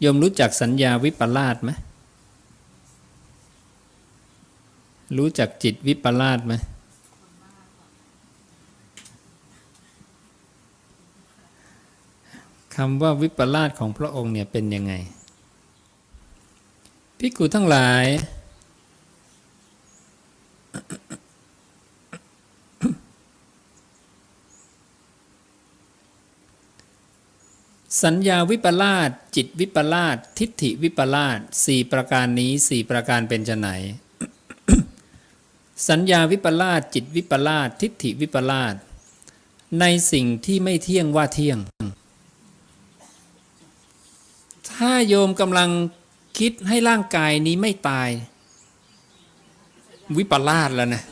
โยมรู้จักสัญญาวิปลาสไหมรู้จักจิตวิปลาสไหมคำว่าวิปลาสของพระองค์เนี่ยเป็นยังไงพิกุทั้งหลาย สัญญาวิปลาสจิตวิปลาสทิฏฐิวิปลาสสี่ประการนี้สี่ประการเป็นจะไหนสัญญาวิปลาสจิตวิปลาสทิฏฐิวิปลาสในสิ่งที่ไม่เที่ยงว่าเที่ยง ถ้าโยมกำลังคิดให้ร่างกายนี้ไม่ตาย วิปลาสแล้วนะ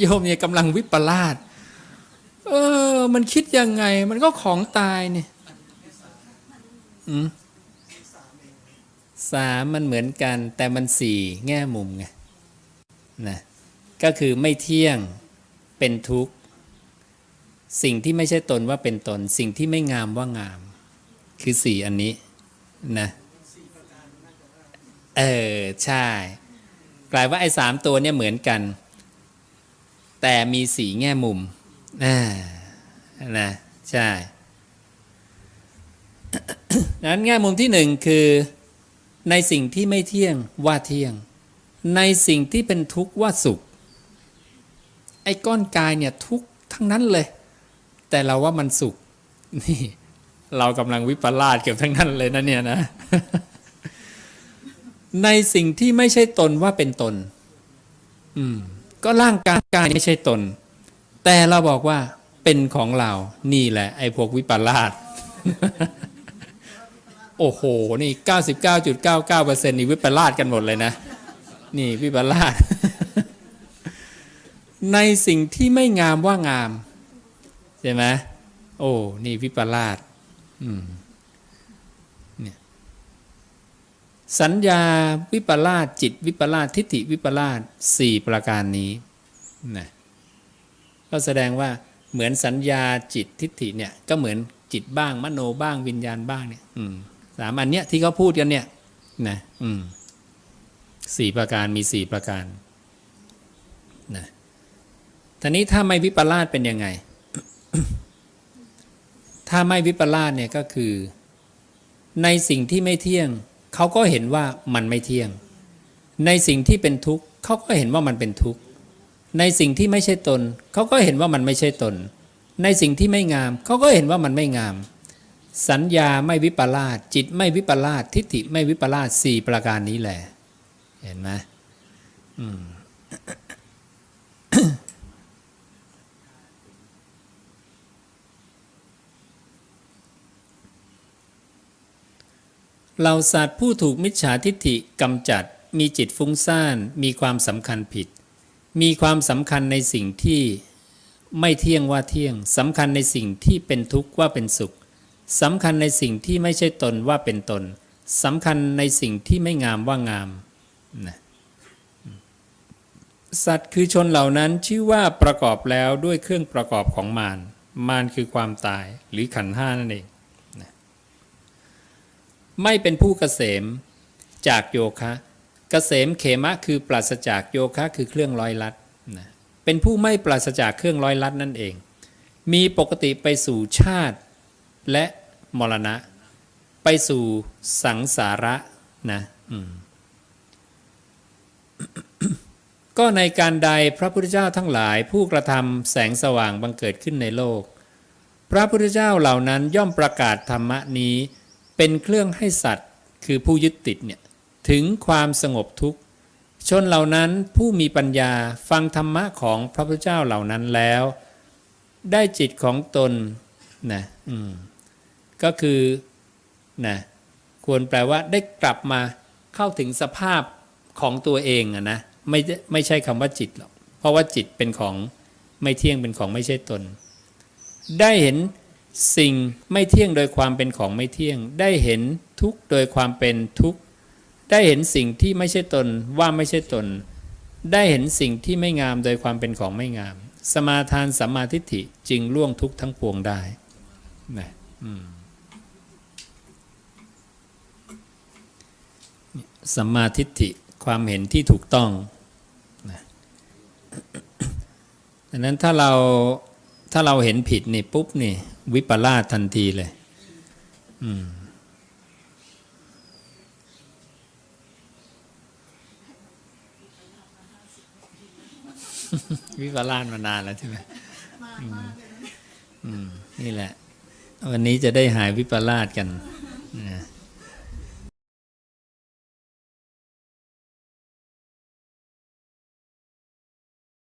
โยมเนี่ยกำลังวิปลาสเออ มันคิดยังไง มันก็ของตายเนี่ย สามมันเหมือนกัน แต่มันสี่แง่มุมไงนะก็คือไม่เที่ยงเป็นทุกข์สิ่งที่ไม่ใช่ตนว่าเป็นตน สิ่งที่ไม่งามว่างาม คือสี่อันนี้นะเออ ใช่ กลายว่าไอ้สามตัวเนี่ยเหมือนกัน แต่มีสีแง่มุมอ่านะ ใช่ นั้นแง่มุมที่หนึ่งคือในสิ่งที่ไม่เที่ยงว่าเที่ยง ในสิ่งที่เป็นทุกข์ว่าสุข ไอ้ก้อนกายเนี่ยทุกข์ทั้งนั้นเลย แต่เราว่ามันสุข นี่ เรากำลังวิปลาสเกือบทั้งนั้นเลยนะเนี่ยนะ ในสิ่งที่ไม่ใช่ตนว่าเป็นตน อืม ก็ร่างกายกายไม่ใช่ตน แต่เราบอกว่าเป็นของเรา นี่แหละ ไอ้พวกวิปลาส โอ้โห นี่ 99.99%นี่วิปลาสกันหมดเลยนะ นี่วิปลาสในสิ่งที่ไม่งามว่างาม ใช่ไหมโอ้ นี่วิปลาสอืมเนี่ยสัญญาวิปลาสจิตวิปลาสทิฏฐิวิปลาสสี่ประการนี้นะก็แสดงว่าเหมือนสัญญาจิตทิฏฐิเนี่ยก็เหมือนจิตบ้างมโนบ้างวิญญาณบ้างเนี่ย อืม สามอันเนี้ยที่เขาพูดกันเนี่ยนะอืมสี่ประการมีสี่ประการนะทีนี้ถ้าไม่วิปลาสเป็นยังไง ถ้าไม่วิปลาสเนี่ยก็คือ ในสิ่งที่ไม่เที่ยง เขาก็เห็นว่ามันไม่เที่ยง ในสิ่งที่เป็นทุกข์เขาก็เห็นว่ามันเป็นทุกข์ ในสิ่งที่ไม่ใช่ตน เขาก็เห็นว่ามันไม่ใช่ตน ในสิ่งที่ไม่งาม เขาก็เห็นว่ามันไม่งาม สัญญาไม่วิปลาสจิตไม่วิปลาสทิฏฐิไม่วิปลาสสี่ประการนี้แหละ เห็นไหมเราสัตว์ผู้ถูกมิจฉาทิฏฐิกำจัด มีจิตฟุ้งซ่าน มีความสำคัญผิด มีความสำคัญในสิ่งที่ไม่เที่ยงว่าเที่ยงสำคัญในสิ่งที่เป็นทุกข์ว่าเป็นสุข สำคัญในสิ่งที่ไม่ใช่ตนว่าเป็นตนสำคัญในสิ่งที่ไม่งามว่างามนะสัตว์คือชนเหล่านั้นชื่อว่าประกอบแล้วด้วยเครื่องประกอบของมารมารคือความตายหรือขันห้านั่นเองนะไม่เป็นผู้เกษมจากโยคะเกษมเขมะคือปราศจากโยคะคือเครื่องร้อยลัดนะเป็นผู้ไม่ปราศจากเครื่องร้อยลัดนั่นเอง มีปกติไปสู่ชาติและ มรณะ ไปสู่สังสาระนะก็ในการใดพระพุทธเจ้าทั้งหลายผู้กระทำแสงสว่างบังเกิดขึ้นในโลก พระพุทธเจ้าเหล่านั้นย่อมประกาศธรรมะนี้เป็นเครื่องให้สัตว์คือผู้ยึดติดเนี่ยถึงความสงบทุกข์ ชนเหล่านั้นผู้มีปัญญาฟังธรรมะของพระพุทธเจ้าเหล่านั้นแล้ว ได้จิตของตนนะอืม ก็คือนะควรแปลว่าได้กลับมาเข้าถึงสภาพของตัวเองอะนะไม่ไม่ใช่คำว่าจิตหรอกเพราะว่าจิตเป็นของไม่เที่ยงเป็นของไม่ใช่ตน ได้เห็นสิ่งไม่เที่ยงโดยความเป็นของไม่เที่ยง ได้เห็นทุกโดยความเป็นทุกได้เห็นสิ่งที่ไม่ใช่ตนว่าไม่ใช่ตน ได้เห็นสิ่งที่ไม่งามโดยความเป็นของไม่งาม สมาทานสัมมาทิฏฐิจึงล่วงทุกทั้งปวงได้นะอืม สัมมาทิฏฐิความเห็นที่ถูกต้องนะดังนั้นถ้าเราถ้าเราเห็นผิดนี่ปุ๊บนี่วิปลาสทันทีเลยอืมวิปลาสมานานแล้วใช่ไหมอืมอืมนี่แหละ วันนี้จะได้หายวิปลาสกันเ